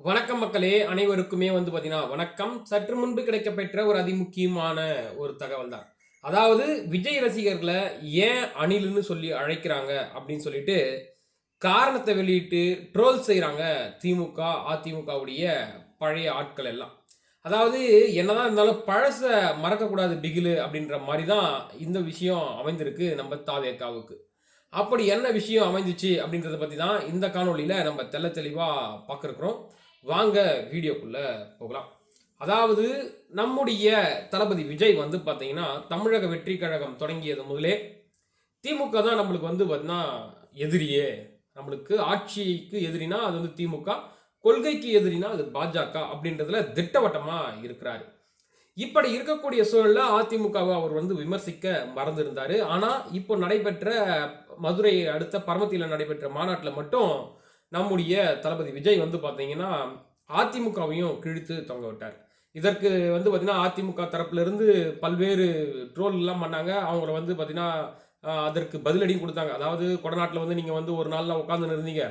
வணக்கம் மக்களே அனைவருக்குமே வந்து பார்த்தீங்கன்னா வணக்கம். சற்று முன்பு கிடைக்கப்பெற்ற ஒரு அதிமுக்கியமான ஒரு தகவல் தான் அதாவது விஜய் ரசிகர்களை ஏன் அணிலுன்னு சொல்லி அழைக்கிறாங்க அப்படின்னு சொல்லிட்டு காரணத்தை வெளியிட்டு ட்ரோல் செய்கிறாங்க திமுக அதிமுகவுடைய பழைய ஆட்கள் எல்லாம். அதாவது என்னதான் இருந்தாலும் பழசை மறக்கக்கூடாது பிகிலு அப்படின்ற மாதிரி தான் இந்த விஷயம் அமைந்திருக்கு நம்ம தாவேக்காவுக்கு. அப்படி என்ன விஷயம் அமைஞ்சிச்சு அப்படின்றத பற்றி தான் இந்த காணொளியில் நம்ம தெள்ள தெளிவாக பார்க்குறோம். வாங்க வீடியோக்குள்ளே போகலாம். அதாவது நம்முடைய தளபதி விஜய் வந்து பார்த்தீங்கன்னா தமிழக வெற்றி கழகம் தொடங்கியது முதலே திமுக தான் நம்மளுக்கு வந்து பார்த்தீங்கன்னா எதிரியே. நம்மளுக்கு ஆட்சிக்கு எதிரினா அது வந்து திமுக கொள்கைக்கு எதிரினா அது பாஜக அப்படின்றதுல திட்டவட்டமாக இருக்கிறாரு. இப்படி இருக்கக்கூடிய சூழலில் அதிமுகவை அவர் வந்து விமர்சிக்க மறந்திருந்தார். ஆனால் இப்போ நடைபெற்ற மதுரை அடுத்த பரமத்தியில் நடைபெற்ற மாநாட்டில் மட்டும் நம்முடைய தளபதி விஜய் வந்து பார்த்தீங்கன்னா அதிமுகவையும் கிழித்து தொங்க விட்டார். இதற்கு வந்து பார்த்தீங்கன்னா அதிமுக தரப்புலேருந்து பல்வேறு ட்ரோல் எல்லாம் பண்ணாங்க. அவங்கள வந்து பார்த்தீங்கன்னா அதற்கு பதிலடியும் கொடுத்தாங்க. அதாவது கொடநாட்டில் வந்து நீங்கள் வந்து ஒரு நாளில் உட்காந்து இருந்தீங்க.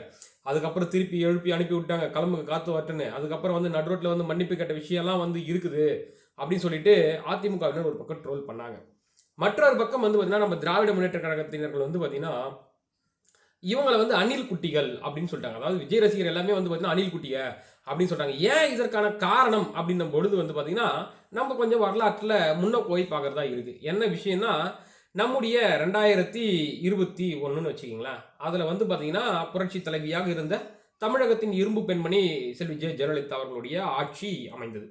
அதுக்கப்புறம் திருப்பி எழுப்பி அனுப்பி விட்டாங்க. கிளம்புக்கு காத்து வரட்டுன்னு. அதுக்கப்புறம் வந்து நடுரோட்டில் வந்து மன்னிப்பு கேட்ட விஷயம்லாம் வந்து இருக்குது அப்படின்னு சொல்லிட்டு அதிமுகவினர் ஒரு பக்கம் ட்ரோல் பண்ணாங்க. மற்றொரு பக்கம் வந்து பார்த்தீங்கன்னா நம்ம திராவிட முன்னேற்ற கழகத்தினர்கள் வந்து பார்த்தீங்கன்னா இவங்களை வந்து அணில் குட்டிகள் அப்படின்னு சொல்லிட்டாங்க. அதாவது விஜய் ரசிகர் எல்லாமே வந்து பார்த்தீங்கன்னா அணில் குட்டிய அப்படின்னு சொல்கிறாங்க ஏன் இதற்கான காரணம் அப்படின்னும் பொழுது வந்து பார்த்திங்கன்னா நம்ம கொஞ்சம் வரலாற்றில் முன்ன போய் பார்க்குறதா இருக்குது என்ன விஷயம்னா நம்முடைய ரெண்டாயிரத்தி இருபத்தி ஒன்றுன்னு வச்சுக்கிங்களேன். அதில் வந்து பார்த்திங்கன்னா புரட்சி தலைவியாக இருந்த தமிழகத்தின் இரும்பு பெண்மணி செல்வி ஜெய ஜெயலலிதா அவர்களுடைய ஆட்சி அமைந்தது.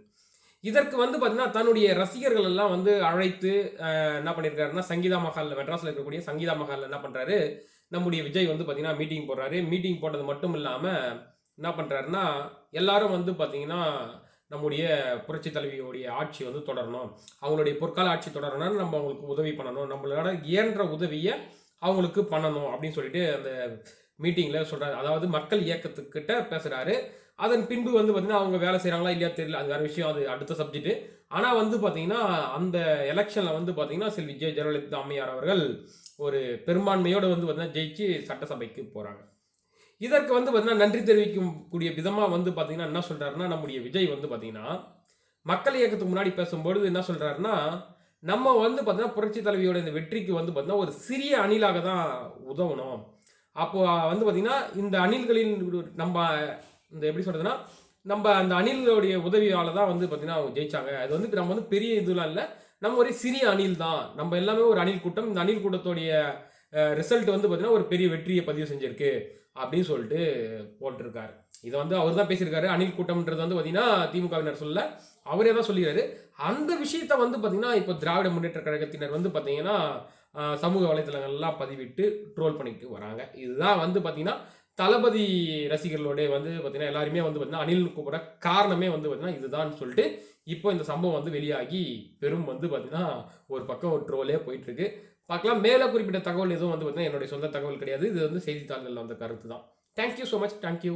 இதற்கு வந்து பார்த்தீங்கன்னா தன்னுடைய ரசிகர்கள் எல்லாம் வந்து அழைத்து என்ன பண்ணியிருக்காருன்னா சங்கீதா மஹாலில் மெட்ராஸில் இருக்கக்கூடிய சங்கீதா மஹாலில் என்ன பண்ணுறாரு நம்முடைய விஜய் வந்து பார்த்தீங்கன்னா மீட்டிங் போடுறாரு. மீட்டிங் போட்டது மட்டும் இல்லாமல் என்ன பண்ணுறாருன்னா எல்லாரும் வந்து பார்த்தீங்கன்னா நம்முடைய புரட்சி தலைவியோடைய ஆட்சி வந்து தொடரணும். அவங்களுடைய பொற்கால ஆட்சி தொடரணும்னு நம்ம அவங்களுக்கு உதவி பண்ணணும். நம்மளோட இயன்ற உதவியை அவங்களுக்கு பண்ணணும் அப்படின்னு சொல்லிட்டு அந்த மீட்டிங்கில் சொல்கிறாரு அதாவது மக்கள் இயக்கத்துக்கிட்ட பேசுகிறாரு அதன் பின்பு வந்து பார்த்திங்கன்னா அவங்க வேலை செய்கிறாங்களா இல்லையா தெரியல. அது வேறு விஷயம். அது அடுத்த சப்ஜெக்ட்டு ஆனால் வந்து பார்த்திங்கன்னா அந்த எலெக்ஷனில் வந்து பார்த்தீங்கன்னா செல்வி ஜெய ஜெயலலிதா அம்மையார் அவர்கள் ஒரு பெரும்பான்மையோடு வந்து பார்த்தீங்கன்னா ஜெயிச்சு சட்டசபைக்கு போகிறாங்க இதற்கு வந்து பார்த்தீங்கன்னா நன்றி தெரிவிக்கும் கூடிய விதமாக வந்து பார்த்தீங்கன்னா என்ன சொல்கிறாருன்னா நம்முடைய விஜய் வந்து பார்த்தீங்கன்னா மக்கள் இயக்கத்துக்கு முன்னாடி பேசும்பொழுது என்ன சொல்கிறாருன்னா நம்ம வந்து பார்த்தீங்கன்னா புரட்சி தலைவியோட இந்த வெற்றிக்கு வந்து பார்த்தீங்கன்னா ஒரு சிறிய அணிலாக தான் உதவணும். அப்போது வந்து பார்த்தீங்கன்னா இந்த அணில்களின் நம்ம இந்த எப்படி சொல்கிறதுன்னா நம்ம அந்த அணில்களுடைய உதவியால் தான் வந்து பார்த்தீங்கன்னா அவங்க ஜெயிச்சாங்க. அது வந்து நம்ம வந்து பெரிய இதெல்லாம் இல்லை. நம்ம ஒரு சிறிய அணில் தான். நம்ம எல்லாமே ஒரு அணில் கூட்டம். இந்த அணில் கூட்டத்துடைய ரிசல்ட் வந்து பார்த்தீங்கன்னா ஒரு பெரிய வெற்றியை பதிவு செஞ்சிருக்கு. அப்படின்னு சொல்லிட்டு போட்டிருக்காரு. இதை வந்து அவர் தான் பேசியிருக்காரு. அணில் கூட்டம்ன்றது வந்து பார்த்தீங்கன்னா திமுகவினர் சொல்ல அவரே தான் சொல்லிடுறாரு அந்த விஷயத்த வந்து பார்த்தீங்கன்னா இப்போ திராவிட முன்னேற்ற கழகத்தினர் வந்து பார்த்தீங்கன்னா சமூக வலைத்தளங்கள்லாம் பதிவிட்டு ட்ரோல் பண்ணிட்டு வராங்க. இதுதான் வந்து பார்த்தீங்கன்னா தளபதி ரசிகர்களோட வந்து பார்த்தீங்கன்னா எல்லாருமே வந்து பார்த்தீங்கன்னா அனில் கூப்பிட காரணமே வந்து பார்த்தீங்கன்னா இதுதான் சொல்லிட்டு இப்போ இந்த சம்பவம் வந்து வெளியாகி பெரும் வந்து பார்த்தீங்கன்னா ஒரு பக்கம் ஒரு ட்ரோலே போயிட்டுருக்கு. பார்க்கலாம். மேலே குறிப்பிட்ட தகவல் எதுவும் வந்து பார்த்தீங்கன்னா என்னுடைய சொந்த தகவல் கிடையாது. இது வந்து செய்தித்தாள்களில் வந்த கருத்து தான் தேங்க்யூ ஸோ மச் தேங்க்யூ